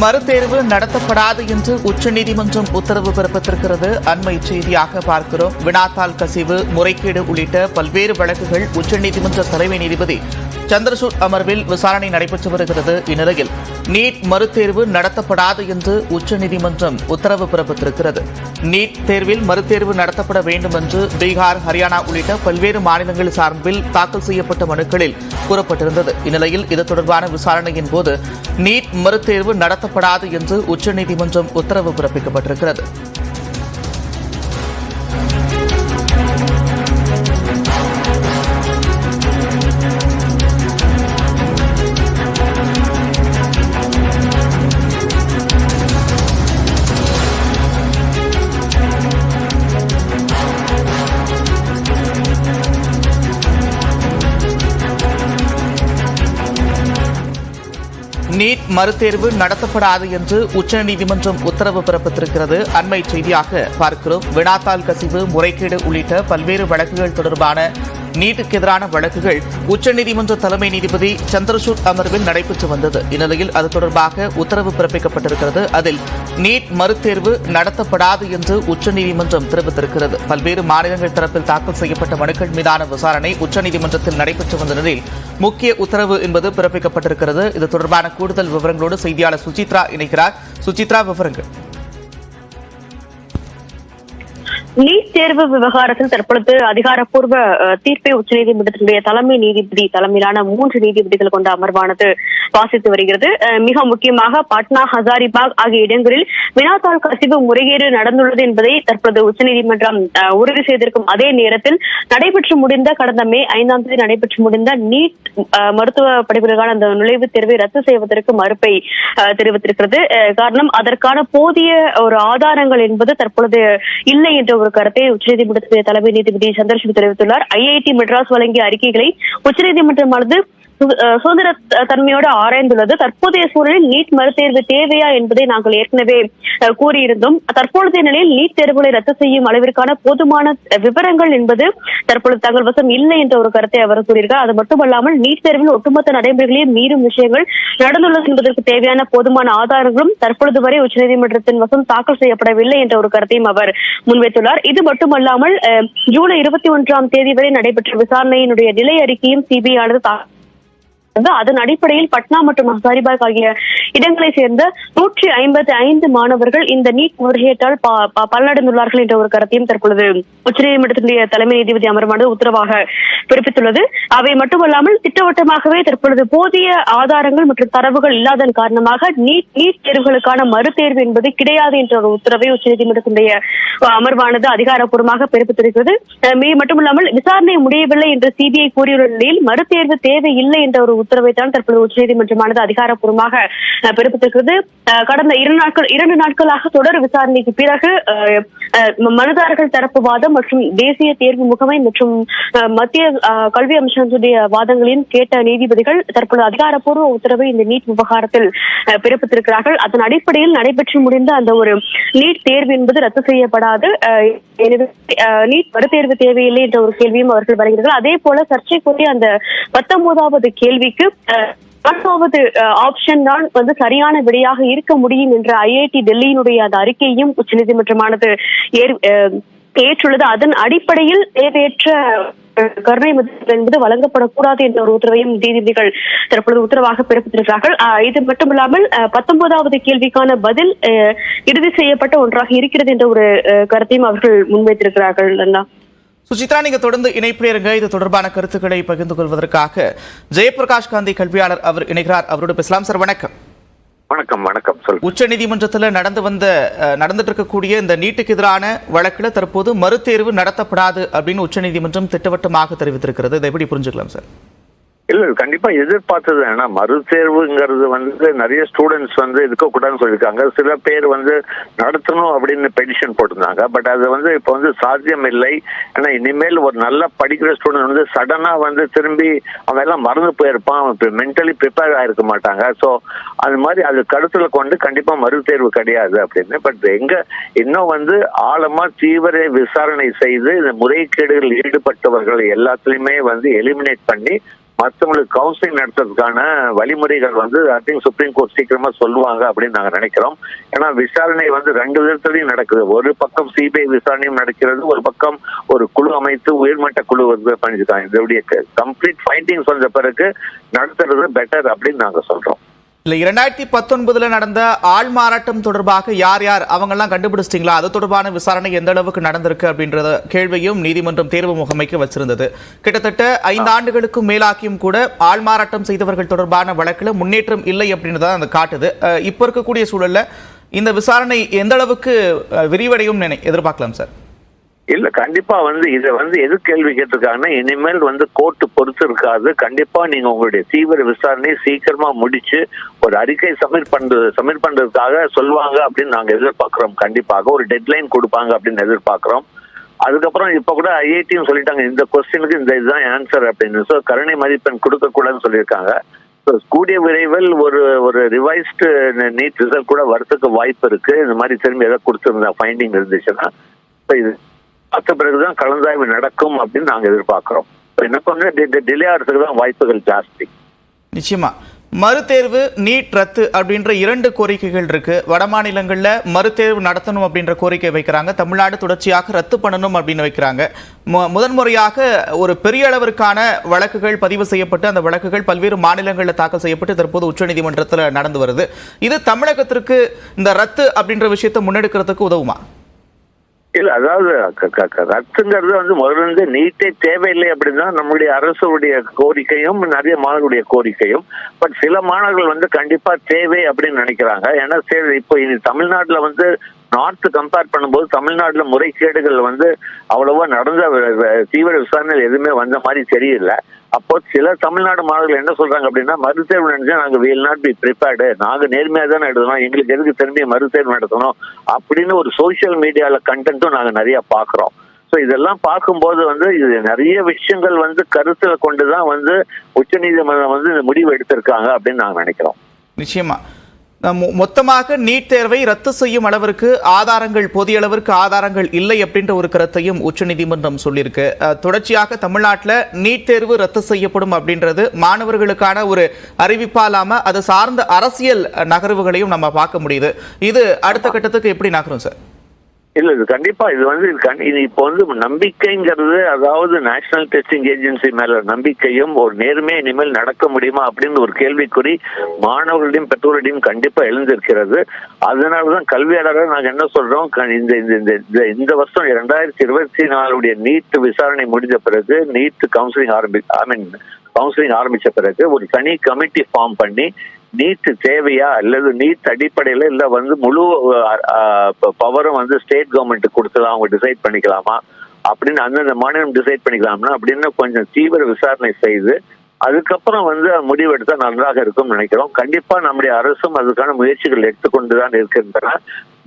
மறுதேர்வு நடத்தப்படாது என்று உச்சநீதிமன்றம் உத்தரவு பிறப்பித்திருக்கிறது. அண்மை செய்தியாக பார்க்கிறோம். வினாத்தாள் கசிவு முறைகேடு உள்ளிட்ட பல்வேறு வழக்குகள் உச்சநீதிமன்ற தலைமை நீதிபதி சந்திரசூட் அமர்வில் விசாரணை நடைபெற்று வருகிறது. இந்நிலையில் நீட் மறுதேர்வு நடத்தப்படாது என்று உச்சநீதிமன்றம் உத்தரவு பிறப்பித்திருக்கிறது. நீட் தேர்வில் மறுதேர்வு நடத்தப்பட வேண்டும் என்று பீகார் ஹரியானா உள்ளிட்ட பல்வேறு மாநிலங்கள் சார்பில் தாக்கல் செய்யப்பட்ட மனுக்களில் கூறப்பட்டிருந்தது. இந்நிலையில் இது தொடர்பான விசாரணையின் போது நீட் மறுதேர்வு நடத்தப்படாது என்று உச்சநீதிமன்றம் உத்தரவு பிறப்பிக்கப்பட்டிருக்கிறது. நீட் மறுதேர்வு நடத்தப்படாது என்று உச்சநீதிமன்றம் உத்தரவு பிறப்பித்திருக்கிறது. அண்மை செய்தியாக பார்க்கிறோம். வினாத்தாள் கசிவு முறைகேடு உள்ளிட்ட பல்வேறு வழக்குகள் தொடர்பான நீட்டுக்கு எதிரான வழக்குகள் உச்சநீதிமன்ற தலைமை நீதிபதி சந்திரசூட் அமர்வில் நடைபெற்று வந்தது. இந்நிலையில் அது தொடர்பாக உத்தரவு பிறப்பிக்கப்பட்டிருக்கிறது. அதில் நீட் மறுதேர்வு நடத்தப்படாது என்று உச்சநீதிமன்றம் தெரிவித்திருக்கிறது. பல்வேறு மாநிலங்கள் தரப்பில் தாக்கல் செய்யப்பட்ட மனுக்கள் மீதான விசாரணை உச்சநீதிமன்றத்தில் நடைபெற்று வந்த நிலையில் முக்கிய உத்தரவு என்பது பிறப்பிக்கப்பட்டிருக்கிறது. இது தொடர்பான கூடுதல் விவரங்களோடு செய்தியாளர் சுசித்ரா இணைக்கிறார் சுசித்ரா விவரங்கள். நீட் தேர்வு விவகாரத்தில் தற்பொழுது அதிகாரப்பூர்வ தீர்ப்பை உச்சநீதிமன்றத்தினுடைய தலைமை நீதிபதி தலைமையிலான மூன்று நீதிபதிகள் கொண்ட அமர்வானது வாசித்து வருகிறது. மிக முக்கியமாக பாட்னா ஹசாரிபாக் ஆகிய இடங்களில் வினாத்தாள் கசிவு முறைகேடு நடந்துள்ளது என்பதை தற்பொழுது உச்சநீதிமன்றம் உறுதி செய்திருக்கும் அதே நேரத்தில் நடைபெற்று முடிந்த கடந்த மே ஐந்தாம் தேதி நடைபெற்று முடிந்த நீட் மருத்துவ படிப்புகளுக்கான அந்த நுழைவுத் தேர்வை ரத்து செய்வதற்கு மறுப்பை அஹ், தெரிவித்திருக்கிறது. காரணம் அதற்கான போதிய ஒரு ஆதாரங்கள் என்பது தற்பொழுது இல்லை என்ற ஒரு கருத்தை உச்சநீதிமன்றத்துடைய தலைமை நீதிபதி சந்திரசூட் தெரிவித்துள்ளார். ஐஐடி மெட்ராஸ் வழங்கிய அறிக்கைகளை உச்சநீதிமன்றமானது சுதந்திர தன்மையோடு ஆராய்ந்துள்ளது. தற்போதைய சூழலில் நீட் மறுதேர்வு தேவையா என்பதை நாங்கள் ஏற்கனவே கூறியிருந்தோம். தற்பொழுதைய நிலையில் நீட் தேர்வுகளை ரத்து செய்யும் அளவிற்கான போதுமான விவரங்கள் என்பது தற்பொழுது தங்கள் வசம் இல்லை என்ற ஒரு கருத்தை அவர் கூறியிருக்கார். அது மட்டுமல்லாமல் நீட் தேர்வில் ஒட்டுமொத்த நடைமுறைகளையும் மீறும் விஷயங்கள் நடந்துள்ளது என்பதற்கு தேவையான போதுமான ஆதாரங்களும் தற்பொழுது வரை உச்சநீதிமன்றத்தின் வசம் தாக்கல் செய்யப்படவில்லை என்ற ஒரு கருத்தையும் அவர் முன்வைத்துள்ளார். இது மட்டுமல்லாமல் அஹ், ஜூலை இருபத்தி ஒன்றாம் தேதி வரை நடைபெற்ற விசாரணையினுடைய நிலை அறிக்கையும் சிபிஐ ஆனது தா- அதன் அடிப்படையில் பட்னா மற்றும் ஹசாரிபாக் ஆகிய இடங்களை சேர்ந்த நூற்றி ஐம்பத்தி ஐந்து மாணவர்கள் இந்த நீட் முறையீட்டால் பலனடைந்துள்ளார்கள் என்ற ஒரு கருத்தையும் தற்பொழுது உச்சநீதிமன்றத்தினுடைய தலைமை நீதிபதி அமர்வானது உத்தரவாக பிறப்பித்துள்ளது. அவை மட்டுமல்லாமல் திட்டவட்டமாகவே தற்பொழுது போதிய ஆதாரங்கள் மற்றும் தரவுகள் இல்லாதன் காரணமாக நீட் நீட் தேர்வுகளுக்கான மறுதேர்வு என்பது கிடையாது என்ற ஒரு உத்தரவை உச்சநீதிமன்றத்தினுடைய அமர்வானது அதிகாரப்பூர்வமாக பிறப்பித்திருக்கிறது. மட்டுமல்லாமல் விசாரணை முடியவில்லை என்று சிபிஐ கூறியுள்ள நிலையில் மறுதேர்வு தேவை இல்லை என்ற ஒரு உத்தரவை தான் தற்பொழுது உச்சநீதிமன்றமானது அதிகாரப்பூர்வமாக பிறப்பித்திருக்கிறது. கடந்த இரு நாட்கள் இரண்டு நாட்களாக தொடர் விசாரணைக்கு பிறகு மனுதாரர்கள் தரப்பு வாதம் மற்றும் தேசிய தேர்வு முகமை மற்றும் மத்திய கல்வி அமைச்சகத்துடைய வாதங்களையும் கேட்ட நீதிபதிகள் தற்பொழுது அதிகாரப்பூர்வ உத்தரவை இந்த நீட் விவகாரத்தில் பிறப்பித்திருக்கிறார்கள். அதன் அடிப்படையில் நடைபெற்று முடிந்த அந்த ஒரு நீட் தேர்வு என்பது ரத்து செய்யப்படாது. நீட் மறுதேர்வு தேவையில்லை என்ற ஒரு கேள்வியும் அவர்கள் வருகிறார்கள். அதே போல சர்ச்சைக்குரிய அந்த பத்தொன்பதாவது கேள்வி கேள்விக்கு அஹ், ஆப்ஷன் தான் வந்து சரியான விடையாக இருக்க முடியும் என்ற ஐஐடி டெல்லியினுடைய அந்த அறிக்கையும் உச்சநீதிமன்றமானது ஏற்- ஏற்றுள்ளது. அதன் அடிப்படையில் தேவையற்ற கருணை மதிப்பு என்பது வழங்கப்படக்கூடாது என்ற ஒரு உத்தரவையும் நீதிபதிகள் தற்பொழுது உத்தரவாக பிறப்பித்திருக்கிறார்கள். இது மட்டுமில்லாமல் பத்தொன்பதாவது கேள்விக்கான பதில் இறுதி செய்யப்பட்ட ஒன்றாக இருக்கிறது என்ற ஒரு கருத்தையும் அவர்கள் முன்வைத்திருக்கிறார்கள் அண்ணா சுசித்ரா நீங்க தொடர்ந்து இணைப்பில் இருங்க இது தொடர்பான கருத்துக்களை பகிர்ந்து கொள்வதற்காக ஜெயபிரகாஷ் காந்தி கல்வியாளர் அவர் இணைகிறார். அவரோடு பேசலாம். சார் வணக்கம். வணக்கம் வணக்கம். சொல் உச்ச நீதிமன்றத்தில் நடந்து வந்த நடந்துட்டு இருக்கக்கூடிய இந்த நீட்டுக்கு எதிரான வழக்கில் தற்போது மறுதேர்வு நடத்தப்படாது அப்படின்னு உச்சநீதிமன்றம் திட்டவட்டமாக தெரிவித்திருக்கிறது. இதை எப்படி புரிஞ்சுக்கலாம் சார்? இல்ல கண்டிப்பா எதிர்பார்த்தது. ஏன்னா மறுதேர்வுங்கிறது வந்து நிறைய ஸ்டூடெண்ட்ஸ் வந்து இருக்கக்கூடாதுன்னு சொல்லியிருக்காங்க. சில பேர் வந்து நடத்தணும் அப்படின்னு பெடிஷன் போட்டிருந்தாங்க. பட் அது வந்து இப்போ வந்து சாத்தியம் இல்லை ஏன்னா இனிமேல் ஒரு நல்லா படிக்கிற ஸ்டூடெண்ட் வந்து சடனா வந்து திரும்பி அவன் எல்லாம் மறந்து போயிருப்பான். அவன் மென்டலி ப்ரிப்பேர் ஆயிருக்க மாட்டாங்க. ஸோ அது மாதிரி அது கருத்துல கொண்டு கண்டிப்பா மறுதேர்வு கிடையாது அப்படின்னு. பட் எங்க இன்னும் வந்து ஆழமா தீவிர விசாரணை செய்து இந்த முறைகேடுகள் ஈடுபட்டவர்கள் எல்லாத்துலயுமே வந்து எலிமினேட் பண்ணி மற்றவங்களுக்கு கவுன்சிலிங் நடத்துறதுக்கான வழிமுறைகள் வந்து ஐ திங்க் சுப்ரீம் கோர்ட் சீக்கிரமா சொல்லுவாங்க அப்படின்னு நாங்க நினைக்கிறோம். ஏன்னா விசாரணை வந்து ரெண்டு விதத்துலையும் நடக்குது. ஒரு பக்கம் சிபிஐ விசாரணையும் நடக்கிறது ஒரு பக்கம் ஒரு குழு அமைத்து உயர்மட்ட குழு வந்து பண்ணிருக்காங்க இதோடைய கம்ப்ளீட் ஃபைண்டிங்ஸ் வந்த பிறகு நடத்துறது பெட்டர் அப்படின்னு நாங்க சொல்றோம். இல்ல இரண்டாயிரத்தி பத்தொன்பதுல நடந்த ஆள் மாறாட்டம் தொடர்பாக யார் யார் அவங்கெல்லாம் கண்டுபிடிச்சிட்டீங்களா? அது தொடர்பான விசாரணை எந்த அளவுக்கு நடந்திருக்கு அப்படின்றத கேள்வியும் நீதிமன்றம் தேர்வு முகமைக்கு வச்சிருந்தது. கிட்டத்தட்ட ஐந்து ஆண்டுகளுக்கும் மேலாக்கியும் கூட ஆள் மாறாட்டம் செய்தவர்கள் தொடர்பான வழக்குல முன்னேற்றம் இல்லை அப்படின்னு தான் அது காட்டுது. இப்ப இருக்கக்கூடிய சூழல்ல இந்த விசாரணை எந்த அளவுக்கு விரிவடையும் நினை எதிர்பார்க்கலாம் சார்? இல்ல கண்டிப்பா வந்து இதை வந்து எது கேள்வி கேட்டிருக்காங்கன்னா இனிமேல் வந்து கோர்ட்டு பொறுத்து இருக்காது. கண்டிப்பா நீங்க உங்களுடைய தீவிர விசாரணையை சீக்கிரமா முடிச்சு ஒரு அறிக்கை சப்மிட் பண்றது சப்மிட் பண்றதுக்காக சொல்லுவாங்க அப்படின்னு நாங்க எதிர்பார்க்கிறோம். கண்டிப்பாக ஒரு டெட்லைன் கொடுப்பாங்க அப்படின்னு எதிர்பார்க்கிறோம். அதுக்கப்புறம் இப்ப கூட ஐஐடியும் சொல்லிட்டாங்க. இந்த கொஸ்டினுக்கு இந்த இதுதான் ஆன்சர் அப்படின்னு. ஸோ கருணை மதிப்பெண் கொடுக்க கூடாதுன்னு சொல்லியிருக்காங்க கூடிய விரைவில் ஒரு ஒரு ரிவைஸ்டு நீட் ரிசல்ட் கூட வரத்துக்கு வாய்ப்பு இருக்கு. இந்த மாதிரி திரும்பி எதாவது கொடுத்துருந்தா ஃபைண்டிங் இருந்துச்சுன்னா இது அத்த பிறகுதான் கலந்தாய்வு நடக்கும் அப்படின்னு நாங்க எதிர்பார்க்கிறோம். என்ன இன்னும் டிலே ஆகிறதுக்கு தான் வாய்ப்புகள் ஜாஸ்தி. நிச்சயமா. மறுதேர்வு நீட் ரத்து அப்படின்ற இரண்டு கோரிக்கைகள் இருக்கு. வட மாநிலங்கள்ல மறுதேர்வு நடத்தணும் அப்படின்ற கோரிக்கை வைக்கிறாங்க. தமிழ்நாடு தொடர்ச்சியாக ரத்து பண்ணணும் அப்படின்னு வைக்கிறாங்க. முதன்முறையாக ஒரு பெரிய அளவிற்கான வழக்குகள் பதிவு செய்யப்பட்டு அந்த வழக்குகள் பல்வேறு மாநிலங்களில் தாக்கல் செய்யப்பட்டு தற்போது உச்சநீதிமன்றத்தில் நடந்து வருது. இது தமிழகத்திற்கு இந்த ரத்து அப்படின்ற விஷயத்தை முன்னெடுக்கிறதுக்கு உதவுமா? இல்ல அதாவது ரத்துங்கிறது வந்து முதல்ல இருந்து நீட்டே தேவையில்லை அப்படின்னா நம்முடைய அரசுடைய கோரிக்கையும் நிறைய மாணவர்களுடைய கோரிக்கையும் பட் சில மாணவர்கள் வந்து கண்டிப்பா தேவை அப்படின்னு நினைக்கிறாங்க. ஏன்னா சரி இப்போ இனி தமிழ்நாட்டுல வந்து நார்த் கம்பேர் பண்ணும்போது தமிழ்நாட்டுல முறைகேடுகள் வந்து அவ்வளவா நடந்த தீவிர விசாரணைகள் எதுவுமே வந்த மாதிரி தெரியல. அப்போ சில தமிழ்நாடு மாணவர்கள் என்ன சொல்றாங்க அப்படின்னா மறுதேர்வு நினைச்சா நாங்க வில் நாட் பி ப்ரிப்பேர்டு நாங்க நேர்மையா தானே எழுதணும் எங்களுக்கு எதுக்கு திரும்பி மறுதேர்வு நடத்தணும்? அப்படின்னு ஒரு சோஷியல் மீடியால கண்டென்ட்டும் நாங்க நிறைய பாக்குறோம் ஸோ இதெல்லாம் பார்க்கும்போது வந்து இது நிறைய விஷயங்கள் வந்து கருத்தில் கொண்டு தான் வந்து உச்சநீதிமன்றம் வந்து இந்த முடிவு எடுத்திருக்காங்க அப்படின்னு நாங்க நினைக்கிறோம். நிச்சயமா. மொத்தமாக நீட் தேர்வை ரத்து செய்யும் அளவிற்கு ஆதாரங்கள் போதிய அளவிற்கு ஆதாரங்கள் இல்லை அப்படின்ற ஒரு கருத்தையும் உச்சநீதிமன்றம் சொல்லியிருக்கு. தொடர்ச்சியாக தமிழ்நாட்டில் நீட் தேர்வு ரத்து செய்யப்படும் அப்படின்றது மாணவர்களுக்கான ஒரு அறிவிப்பாலாம அது சார்ந்த அரசியல் நகர்வுகளையும் நம்ம பார்க்க முடியுது. இது அடுத்த கட்டத்துக்கு எப்படி நகரும் சார்? இல்ல இது கண்டிப்பா இது வந்து இது கண்டி- இது இப்போ வந்து நம்பிக்கைங்கிறது அதாவது நேஷனல் டெஸ்டிங் ஏஜென்சி மேல நம்பிக்கையும் ஒரு நேர்மையை இனிமேல் நடக்க முடியுமா அப்படின்னு ஒரு கேள்விக்குறி மாணவர்களையும் பெற்றோரிடையும் கண்டிப்பா எழுந்திருக்கிறது. அதனாலதான் கல்வியாளர்கள் நாங்க என்ன சொல்றோம் க- இந்த இந்த- இந்த இந்த இந்த வருஷம் இரண்டாயிரத்தி இருபத்தி நாலுடைய நீட் விசாரணை முடிந்த பிறகு நீட் கவுன்சிலிங் ஆரம்பி ஐ மீன் கவுன்சிலிங் ஆரம்பிச்ச பிறகு ஒரு தனி கமிட்டி ஃபார்ம் பண்ணி நீட் தேவையா அல்லது நீட் அடிப்படையில இல்ல வந்து முழு பவரும் வந்து ஸ்டேட் கவர்மெண்ட் கொடுத்ததா அவங்க டிசைட் பண்ணிக்கலாமா? அப்படின்னு அந்தந்த மாநிலம் டிசைட் பண்ணிக்கலாம்னா அப்படின்னு கொஞ்சம் தீவிர விசாரணை செய்து அதுக்கப்புறம் வந்து முடிவெடுத்தா நன்றாக இருக்கும்னு நினைக்கிறோம். கண்டிப்பா நம்முடைய அரசும் அதுக்கான முயற்சிகள் எடுத்துக்கொண்டுதான் இருக்கின்றன.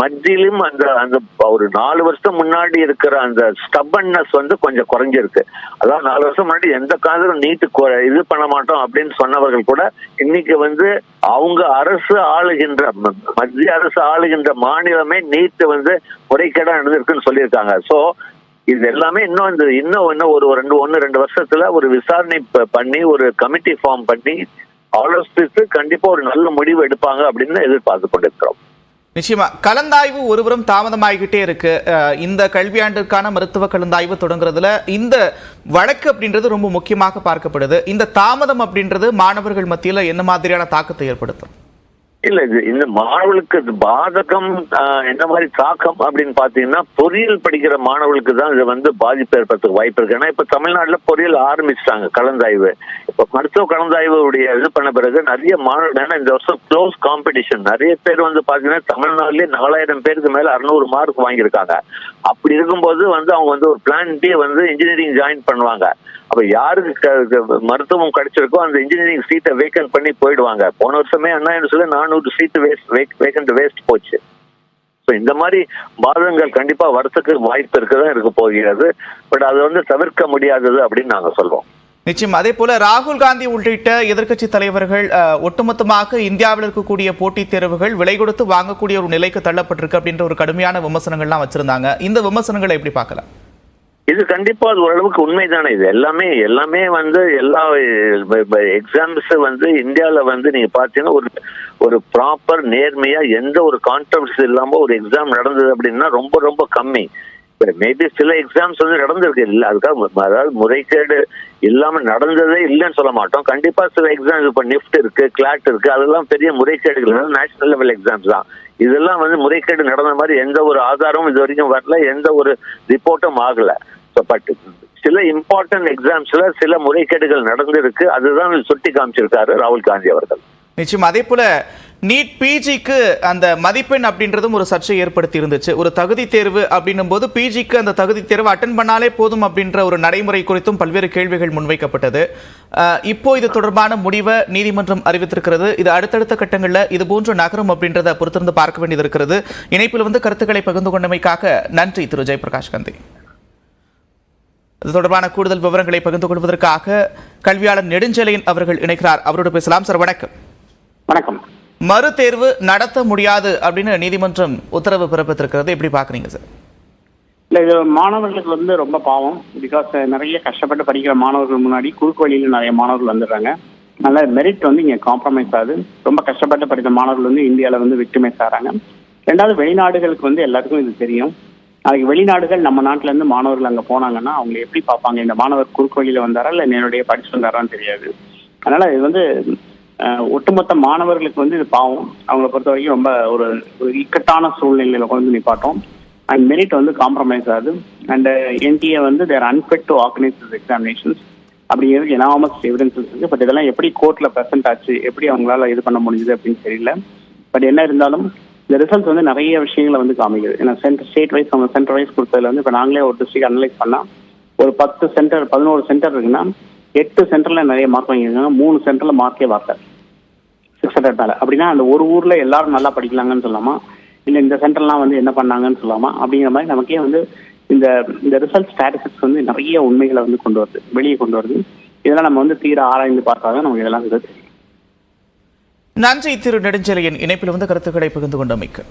மத்தியிலும் அந்த அந்த ஒரு நாலு வருஷம் முன்னாடி இருக்கிற அந்த ஸ்டபன்னஸ் வந்து கொஞ்சம் குறைஞ்சிருக்கு. அதாவது நாலு வருஷம் முன்னாடி எந்த காலத்திலும் நீட்டு இது பண்ண மாட்டோம் அப்படின்னு சொன்னவர்கள் கூட இன்னைக்கு வந்து அவங்க அரசு ஆளுகின்ற மத்திய அரசு ஆளுகின்ற மாநிலமே நீட்டு வந்து முறைகேடா நடந்திருக்குன்னு சொல்லியிருக்காங்க. சோ இது எல்லாமே இன்னும் இந்த இன்னும் இன்னும் ஒரு ரெண்டு ஒன்னு ரெண்டு வருஷத்துல ஒரு விசாரணை பண்ணி ஒரு கமிட்டி ஃபார்ம் பண்ணி ஆலோசித்து கண்டிப்பா ஒரு நல்ல முடிவு எடுப்பாங்க அப்படின்னு எதிர்பார்த்து கொண்டிருக்கிறோம் நிச்சயமா. கலந்தாய்வு ஒருபுறம் தாமதமாகிக்கிட்டே இருக்கு. இந்த கல்வியாண்டிற்கான மருத்துவ கலந்தாய்வு தொடங்குறதுல இந்த வழக்கு அப்படின்றது ரொம்ப முக்கியமாக பார்க்கப்படுது. இந்த தாமதம் அப்படின்றது மாணவர்கள் மத்தியில என்ன மாதிரியான தாக்கத்தை ஏற்படுத்தும்? இல்ல இது இந்த மாணவர்களுக்கு பாதகம் என்ன மாதிரி தாக்கம் அப்படின்னு பாத்தீங்கன்னா பொறியியல் படிக்கிற மாணவர்களுக்கு தான் இது வந்து பாதிப்பு ஏற்படுறதுக்கு வாய்ப்பு இருக்கு. ஏன்னா இப்ப தமிழ்நாட்டுல பொறியியல் ஆரம்பிச்சிட்டாங்க கலந்தாய்வு. இப்ப மருத்துவ கலந்தாய்வு உடைய இது பண்ண பிறகு நிறைய மாணவர்கள் ஏன்னா இந்த வருஷம் க்ளோஸ் காம்படிஷன் நிறைய பேர் வந்து பாத்தீங்கன்னா தமிழ்நாட்டிலே நாலாயிரம் பேருக்கு மேல அறுநூறு மார்க் வாங்கியிருக்காங்க. அப்படி இருக்கும்போது வந்து அவங்க வந்து ஒரு பிளான் பி வந்து இன்ஜினியரிங் ஜாயின் பண்ணுவாங்க. அப்ப யாருக்கு மருத்துவம் கிடைச்சிருக்கோ அந்த இன்ஜினியரிங் சீட்டை வேக்கன் பண்ணி போயிடுவாங்க. போன வருஷமே அண்ணா சொல்லி நானூறு சீட்டு வேஸ்ட் வேகண்ட் வேஸ்ட் போச்சு. ஸோ இந்த மாதிரி பாதங்கள் கண்டிப்பா வரத்துக்கு வாய்ப்பு இருக்கதான் இருக்க போகிறது. பட் அது வந்து தவிர்க்க முடியாதது அப்படின்னு நாங்க சொல்றோம். நிச்சயம். அதே போல ராகுல் காந்தி உள்ளிட்ட எதிர்க்கட்சி தலைவர்கள் ஒட்டுமொத்தமாக இந்தியாவில் இருக்கக்கூடிய போட்டித் தேர்வுகள் விலை கொடுத்து வாங்கக்கூடிய ஒரு நிலைக்கு தள்ளப்பட்டிருக்கு அப்படின்ற ஒரு கடுமையான விமர்சனங்கள்லாம் வச்சிருந்தாங்க. இந்த விமர்சனங்களை எப்படி பார்க்கலாம்? இது கண்டிப்பா அது ஓரளவுக்கு உண்மைதானே இது? எல்லாமே எல்லாமே வந்து எல்லா எக்ஸாம்ஸ் வந்து இந்தியால வந்து நீங்க பாத்தீங்கன்னா ஒரு ஒரு ப்ராப்பர் நேர்மையா எந்த ஒரு கான்ட்ரவர்சி இல்லாம ஒரு எக்ஸாம் நடந்தது அப்படின்னா ரொம்ப ரொம்ப கம்மி. மேபி சில எக்ஸாம்ஸ் வந்து நடந்திருக்கு. இல்ல அதுக்காக அதாவது முறைகேடு இல்லாம நடந்ததே இல்லைன்னு சொல்ல மாட்டோம். கண்டிப்பா சில எக்ஸாம் இப்ப நிஃப்ட் இருக்கு கிளாட் இருக்கு அதெல்லாம் பெரிய முறைகேடுகள். நேஷனல் லெவல் எக்ஸாம்ஸ் தான். இதெல்லாம் வந்து முறைகேடு நடந்த மாதிரி எந்த ஒரு ஆதாரமும் இது வரைக்கும் வரல எந்த ஒரு ரிப்போர்ட்டும் ஆகல. பட் சில இம்பார்ட்டன்ட் எக்ஸாம்ஸ்ல சில முறைகேடுகள் நடந்திருக்கு. அதுதான் சுட்டி காமிச்சிருக்காரு ராகுல் காந்தி அவர்கள். நிச்சயம். அதே போல நீட் பிஜிக்கு அந்த மதிப்பெண் அப்படின்றதும் ஒரு சர்ச்சை ஏற்படுத்தி இருந்துச்சு ஒரு தகுதி தேர்வு அப்படின்னும் போது பிஜிக்கு அந்த தகுதி தேர்வு அட்டன் பண்ணாலே போதும் அப்படின்ற ஒரு நடைமுறை குறித்தும் பல்வேறு கேள்விகள் முன்வைக்கப்பட்டது. இப்போ இது தொடர்பான முடிவை நீதிமன்றம் அறிவித்திருக்கிறது. இது அடுத்தடுத்த கட்டங்களில் இது போன்ற நகரும் அப்படின்றத பொறுத்திருந்து பார்க்க வேண்டியது இருக்கிறது. இணைப்பில் வந்து கருத்துக்களை பகிர்ந்து கொண்டமைக்காக நன்றி திரு ஜெயபிரகாஷ் காந்தி. இது தொடர்பான கூடுதல் விவரங்களை பகிர்ந்து கொள்வதற்காக கல்வியாளர் நெடுஞ்செழியன் அவர்கள் இணைக்கிறார் அவரோடு பேசலாம். சார் வணக்கம். வணக்கம். மறு தேர்வு நடத்த முடியாது அப்படின்னு நீதிமன்றம் உத்தரவு பிறப்பித்திருக்கிறது. எப்படி பாக்குறீங்க சார்? இல்ல இது மாணவர்களுக்கு வந்து ரொம்ப பாவம். பிகாஸ் நிறைய கஷ்டப்பட்டு படிக்கிற மாணவர்கள் முன்னாடி குறுக்கு வழியில நிறைய மாணவர்கள் வந்துடுறாங்க. அதனால மெரிட் வந்து இங்க காம்ப்ரமைஸ் ஆகுது. ரொம்ப கஷ்டப்பட்டு படித்த மாணவர்கள் வந்து இந்தியால வந்து விக்டிமைஸ் ஆகிறாங்க ரெண்டாவது வெளிநாடுகளுக்கு வந்து எல்லாருக்கும் இது தெரியும். அதுக்கு வெளிநாடுகள் நம்ம நாட்டுல இருந்து மாணவர்கள் அங்க போனாங்கன்னா அவங்க எப்படி பார்ப்பாங்க? இந்த மாணவர் குறுக்கு வழியில வந்தாரா? இல்ல என்னுடைய படிச்சு வந்தாரான்னு தெரியாது. அதனால இது வந்து ஒட்டுமொத்த மாணவர்களுக்கு வந்து இது பாவம். அவங்கள பொறுத்த வரைக்கும் ரொம்ப ஒரு ஒரு இக்கட்டான சூழ்நிலையில கொண்டு வந்து நிப்பாட்டும். அண்ட் மெரிட் வந்து காம்ப்ரமைஸ் ஆகுது. அண்ட் என்டிஏ uh, வந்து they're unfit to organise examinations அப்படிங்கிறது எனாமஸ் எவிடன்சஸ் இருக்கு பட் இதெல்லாம் எப்படி கோர்ட்ல ப்ரெசென்ட் ஆச்சு எப்படி அவங்களால இது பண்ண முடிஞ்சது அப்படின்னு தெரியல. பட் என்ன இருந்தாலும் இந்த ரிசல்ட் வந்து நிறைய விஷயங்களை வந்து காமிக்குது. ஏன்னா சென்டர் ஸ்டேட் வைஸ் அவங்க சென்டர் வைஸ் கொடுத்ததுல வந்து இப்போ நாங்களே ஒரு டிஸ்ட்ரிக்ட் அனலைஸ் பண்ணால் ஒரு பத்து சென்டர் பதினோரு சென்டர் இருக்குன்னா எட்டு சென்டர்ல நிறைய மார்க் வாங்கியிருக்காங்க. மூணு சென்டர்ல மார்க்கே வரல சிக்ஸ் ஹண்ட்ரட் மேல. அப்படின்னா அந்த ஒரு ஊர்ல எல்லாரும் நல்லா படிக்கலாங்கன்னு சொல்லாமா? இல்ல இந்த சென்டர்லாம் வந்து என்ன பண்ணாங்கன்னு சொல்லாமா? அப்படிங்கிற மாதிரி நமக்கே வந்து இந்த இந்த ரிசல்ட் ஸ்டாட்டிஸ்டிக்ஸ் வந்து நிறைய உண்மைகளை வந்து கொண்டு வருது. வெளியே கொண்டு வருது. இதெல்லாம் நம்ம வந்து தீர ஆராய்ந்து பார்த்தாதான் நமக்கு இதெல்லாம் தெரியும். நன்றி திரு நெடுஞ்செழியன். இணைப்பில் வந்து கருத்துக்களை பகிர்ந்து கொண்டமைக்கு.